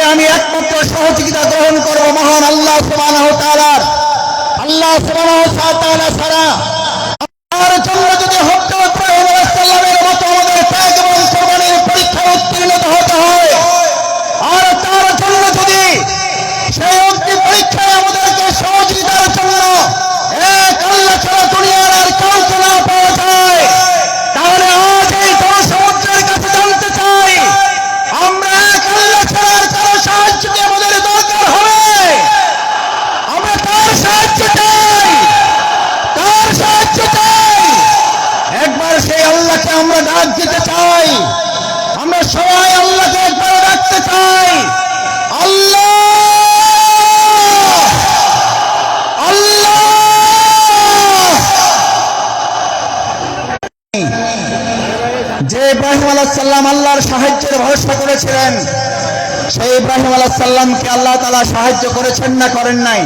তাহলে আমি একমাত্র সহযোগিতা গ্রহণ করব মহান আল্লাহ ওয়া আল্লাহ তাআলা ছাড়া তার জন্য সাহায্যের ভরসা করেছিলেন। সেই ইব্রাহিম আলাহ সাল্লামকে আল্লাহ তালা সাহায্য করেছেন না করেন নাই?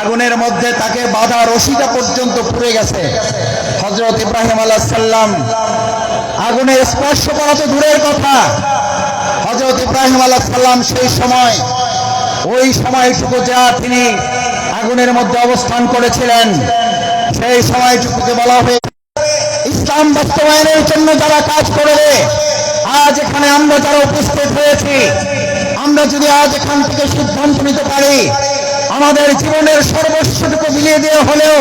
আগুনের মধ্যে তাকে বাধা রশিটা পর্যন্ত পুড়ে গেছে। হজরত ইব্রাহিম আলাহ সাল্লাম আগুনের স্পর্শ করা তো দূরের কথা। হজরত ইব্রাহিম আলাহ সাল্লাম সেই সময়, ওই সময়টুকু যা তিনি আগুনের মধ্যে অবস্থান করেছিলেন, সেই সময়টুকুকে বলা হয়ে ইসলাম বাস্তবায়নের জন্য যারা কাজ করবে আজ এখানে আমরা যারা উপস্থিত হয়েছি, আমরা যদি আজ এখান থেকে সিদ্ধান্ত নিতে পারি, আমাদের জীবনের সর্বস্বটুকু বিলিয়ে দিয়ে হলেও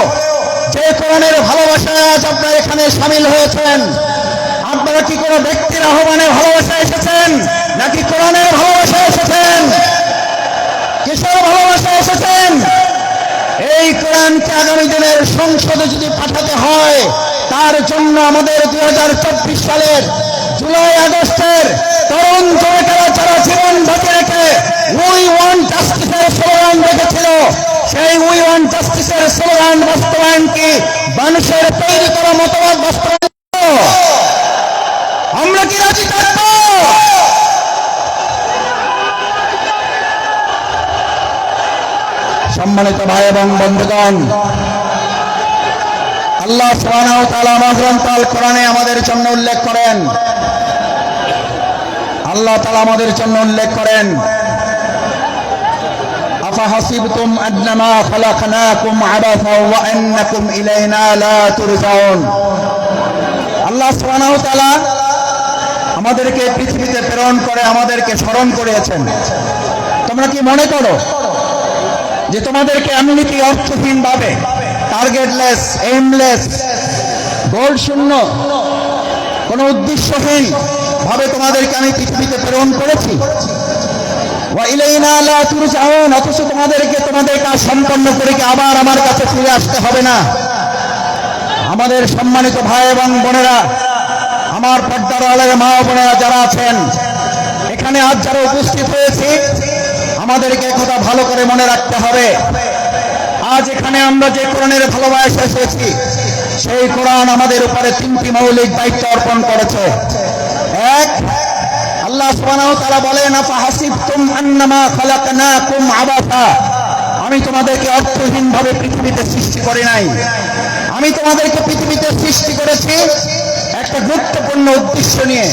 যে কোরআনের ভালোবাসায় আজ আপনারা এখানে সামিল হয়েছেন, আপনারা কি কোনো ব্যক্তির আহ্বানে ভালোবাসা এসেছেন, নাকি কোরআনের ভালোবাসা এসেছেন? কিসের ভালোবাসা এসেছেন? এই কোরআনকে আগামী দিনের সংসদে যদি পাঠাতে হয়, তার জন্য আমাদের দু হাজার চব্বিশ সালের জুলাই আগস্টের তরুণ যুবকেরা যারা জীবন বাঁচিয়ে রেখে উই ওয়ান জাস্টিসের স্লোগান রেখেছিল, সেই উই ওয়ান জাস্টিসের স্লোগান বাস্তবায়ন কি? মানুষের তৈরি করা মতবাদ বাস্তবায়ন আমরা কি রাজি থাকব? সম্মানিত ভাই এবং বন্ধুগণ, আল্লাহ তাআলা মহরম তাল কোরআনে আমাদের জন্য উল্লেখ করেন আল্লাহ তাআলা আমাদের জন্য উল্লেখ করেন আল্লাহ আমাদেরকে পৃথিবীতে প্রেরণ করে, আমাদেরকে স্মরণ করিয়েছেন। তোমরা কি মনে করো যে তোমাদেরকে এমনিতে অর্থহীন ভাবে টার্গেটলেস এইমলেস গোল শূন্য, কোনো উদ্দেশ্যহীন ভাবে তোমাদেরকে আমি পৃথিবীতে প্রেরণ করেছি। অথচ তোমাদেরকে তোমাদের কাজ সম্পন্ন করে আবার আমার কাছে ফিরে আসতে হবে না? আমাদের সম্মানিত ভাই এবং বোনেরা, আমার পর্দার আলের মা বোনেরা যারা আছেন, এখানে আজ যারা উপস্থিত হয়েছি, আমাদেরকে কথা ভালো করে মনে রাখতে হবে। আজ এখানে আমরা যে কোরআনের ভালোবাসা এসেছি, সেই কোরআন আমাদের উপরে তিনটি মৌলিক দায়িত্ব অর্পণ করেছে। এক, আল্লাহ তাআলা বলেন আমি তোমাদেরকে অর্থহীন ভাবে পৃথিবীতে সৃষ্টি করি নাই। আমি তোমাদেরকে পৃথিবীতে সৃষ্টি করেছি একটা গুরুত্বপূর্ণ উদ্দেশ্য নিয়ে।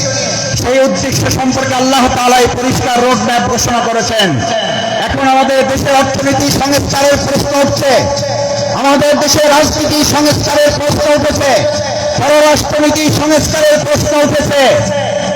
সেই উদ্দেশ্য সম্পর্কে আল্লাহ তাআলা এই পরিষ্কার রোড ম্যাপ ঘোষণা করেছেন। এখন আমাদের দেশের অর্থনীতি সংস্কারের প্রশ্ন উঠছে। আমাদের দেশের রাজনীতি সংস্কারের প্রশ্ন উঠেছে। পররাষ্ট্রনীতি সংস্কারের প্রশ্ন উঠেছে।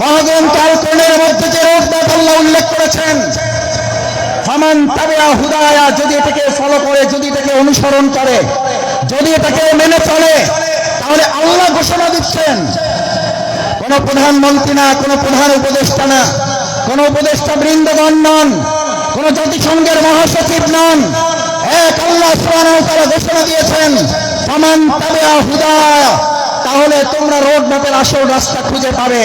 মহাগ্রন্থ আল কোরআনের মধ্যে যে ম্যাপ আল্লাহ উল্লেখ করেছেন, ফামান তাবিয়া হুদায়া, যদি এটাকে ফলো করে, যদি এটাকে অনুসরণ করে, যদি এটাকে মেনে চলে, তাহলে আল্লাহ ঘোষণা দিচ্ছেন। কোন প্রধানমন্ত্রী না, কোন প্রধান উপদেষ্টা না, কোন উপদেষ্টা বৃন্দগণ নন, কোন জাতিসংঘের মহাসচিব নন। এক আল্লাহ তারা ঘোষণা দিয়েছেন, ফামান তাবিয়া হুদায়া, তাহলে তোমরা রোড ম্যাপের আসল রাস্তা খুঁজে পাবে।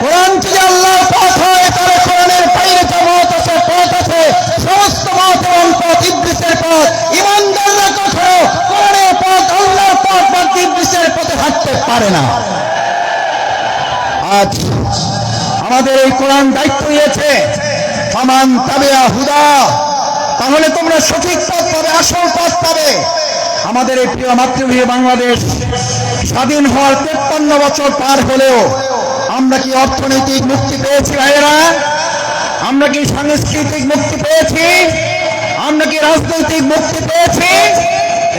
কোরআন যদি আল্লাহর পথ হয় তাহলে কোরআনের বাইরে যে মত আছে, পথ আছে, সমস্ত মত এবং পথ ইবলিসের পথ। ইমানদাররা কখনো পথে হাঁটতে পারে না। আজ আমাদের এই কোরআন দায়িত্ব নিয়েছে ফামান তাবিয়া হুদা, তাহলে তোমরা সঠিক পথ পাবে, আসল পথ পাবে। আমাদের এই প্রিয় মাতৃভূমি বাংলাদেশ স্বাধীন হওয়ার তেপ্পান্ন বছর পার হলেও আমরা কি অর্থনৈতিক মুক্তি পেয়েছি ভাইয়েরা? আমরা কি সাংস্কৃতিক মুক্তি পেয়েছি? আমরা কি রাজনৈতিক মুক্তি পেয়েছি?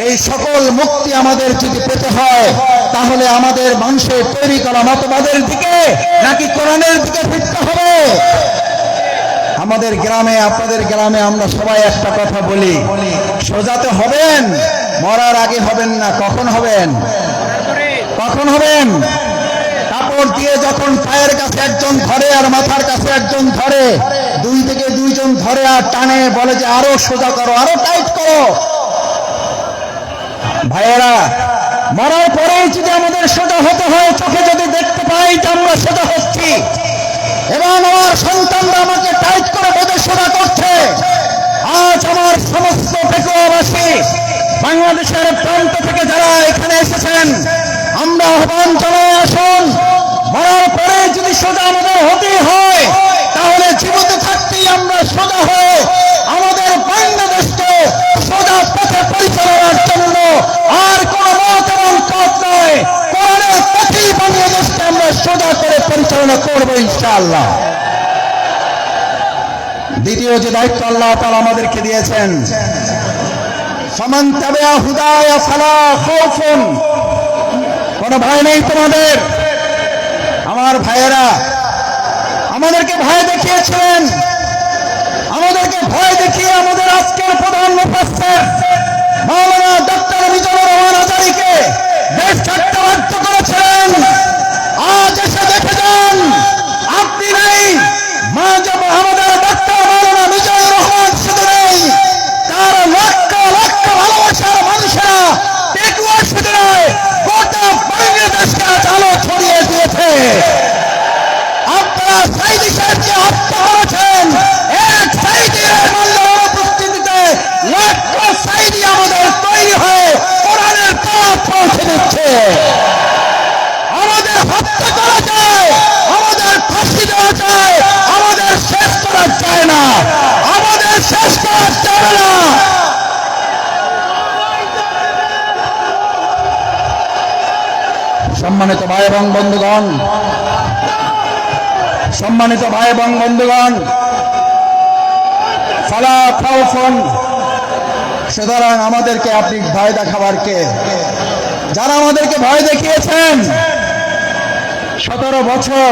এই সকল মুক্তি আমাদের যদি পেতে হয়, তাহলে আমাদের মানুষের তৈরি করা মতবাদের দিকে নাকি কোরআনের দিকে ফিরতে হবে? আমাদের গ্রামে, আপনাদের গ্রামে আমরা সবাই একটা কথা বলি সোজাতে হবেন, মরার আগে হবেন না, কখন হবেন? কখন হবেন? কাপড় দিয়ে যখন পায়ের কাছে একজন ধরে আর মাথার কাছে একজন ধরে, দুই থেকে দুইজন ধরে আর টানে, বলে যে আরও সোজা করো, আরও টাইট করো। ভাইয়েরা, মরার পরেই যদি আমাদের সোজা হতে হয়, চোখে যদি দেখতে পাই যে আমরা সোজা হচ্ছি, এবং আমার সন্তানরা আমাকে টাইট করে বেঁধে সোজা করছে, আজ আমার সমস্ত পেকুয়াবাসী বাংলাদেশের প্রান্ত থেকে যারা এখানে এসেছেন, আমরা আহ্বান জানাই, আসুন। মরার পরে যদি সোজা আমাদের হতে হয় তাহলে জীবিত থাকতেই আমরা সোজা হয়ে আমাদের বাংলাদেশকে সোজা পথে পরিচালনার জন্য আর কোন মত এবং পথ নয় কোরআনের পথেই বাংলাদেশকে আমরা সোজা করে পরিচালনা করব ইনশাআল্লাহ। দ্বিতীয় যে দায়িত্ব আল্লাহ তাআলা আমাদেরকে দিয়েছেন সমান তবে হুদায় ফালা কোনো ভয় নেই তোমাদের? আমার ভাইয়েরা আমাদেরকে ভয় দেখিয়েছিলেন। শেষ করা যায় না। আমাদের শেষ করা যাবে না। সম্মানিত ভাই এবং বন্ধুগণ, সম্মানিত ভাই এবং বন্ধুগণ, ফালা খাউফুন সুতরাং আমাদেরকে আপনি ভয় দেখাবার কে? যারা আমাদেরকে ভয় দেখিয়েছেন, সতেরো বছর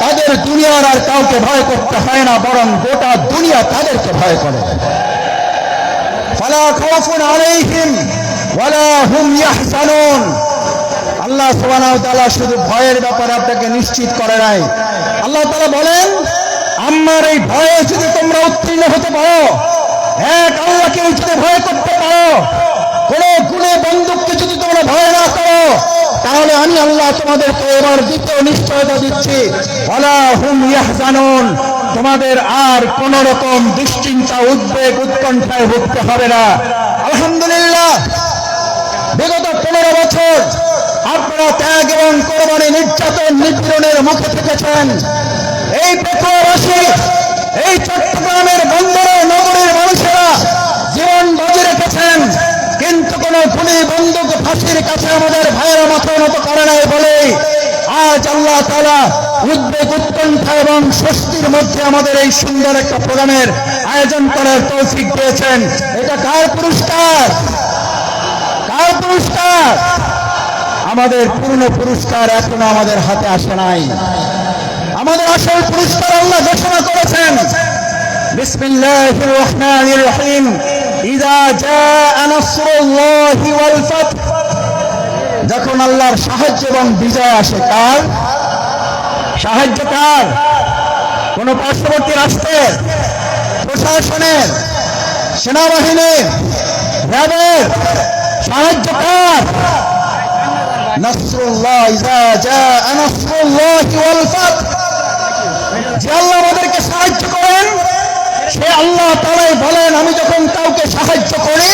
তাদের দুনিয়ার আর কাউকে ভয় করতে হয় না, বরং গোটা দুনিয়া তাদেরকে ভয় করে। ফালা খাউফুন আলাইহিম আল্লাহ সুবহানাহু শুধু ভয়ের ব্যাপারে আপনাকে নিশ্চিত করে নাই। আল্লাহ তাআলা বলেন, আমার এই ভয়ে যদি তোমরা উত্তীর্ণ হতে পারো, এক আল্লাহকে যদি ভয় করতে পারো, কোন গুণে বন্দুককে যদি তোমরা ভয় না করো তাহলে আমি আল্লাহ তোমাদেরকে এবার দ্বিতীয় নিশ্চয়তা দিচ্ছি। ওয়ালা হুম তোমাদের আর কোন রকম দুশ্চিন্তা, উদ্বেগ, উৎকণ্ঠায় ভুগতে হবে না। আলহামদুলিল্লাহ। বিগত পনেরো বছর আপনারা ত্যাগ এবং কোরবানি নির্যাতন, নিপীড়নের মুখে থেকেছেন। এই পেট্রোবাসী এই চট্টগ্রামের বন্দরে নগরীর মানুষেরা জীবন বাজি রেখেছেন। কিন্তু কোন গুলি বন্দুক ফাঁসির কাছে আমাদের ভাইয়েরা মাথা নত করে নাই বলে আজ আল্লাহ তালা উদ্বেগ উৎকণ্ঠা এবং স্বস্তির মধ্যে আমাদের এই সুন্দর একটা প্রোগ্রামের আয়োজন করার তৌফিক দিয়েছেন। এটা কার পুরস্কার? কার পুরস্কার? আমাদের পূর্ণ পুরস্কার এখনও আমাদের হাতে আসে নাই। আমাদের আসল পুরস্কার আল্লাহ ঘোষণা করেছেন। বিসমিল্লাহির রহমানির রহিম ইদা জাআ নাসরুল্লাহি ওয়াল ফাত যখন আল্লাহর সাহায্য এবং বিজয় আসে কার? সাহায্য কার? কোন পার্শ্ববর্তী রাষ্ট্রের, প্রশাসনের, সেনাবাহিনীর, র্যাবের সাহায্য কার? যে আল্লাহ আমাদেরকে সাহায্য করেন সে আল্লাহ তালাই বলেন, আমি যখন কাউকে সাহায্য করি,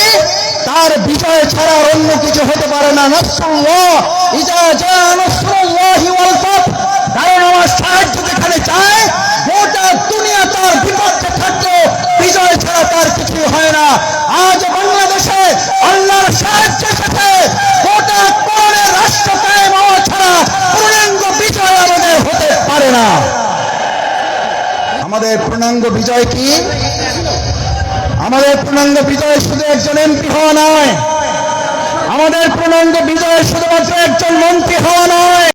তার বিজয় ছাড়া অন্য কিছু হতে পারে না। কারণ আমার সাহায্য যেখানে চায়, গোটা দুনিয়া তার বিপক্ষে থাকলেও বিজয় ছাড়া তার কিছু হয় না আজ বাংলাদেশে আল্লাহর সাহায্যের সাথে গোটা কোরআনের রাষ্ট্র কায়েম হওয়া ছাড়া পূর্ণাঙ্গ বিজয় আমাদের হতে পারে না আমাদের পূর্ণাঙ্গ বিজয় কি? আমাদের পূর্ণাঙ্গ বিজয় শুধু একজন এমপি হওয়া নয়। আমাদের পূর্ণাঙ্গ বিজয় শুধুমাত্র একজন মন্ত্রী হওয়া নয়।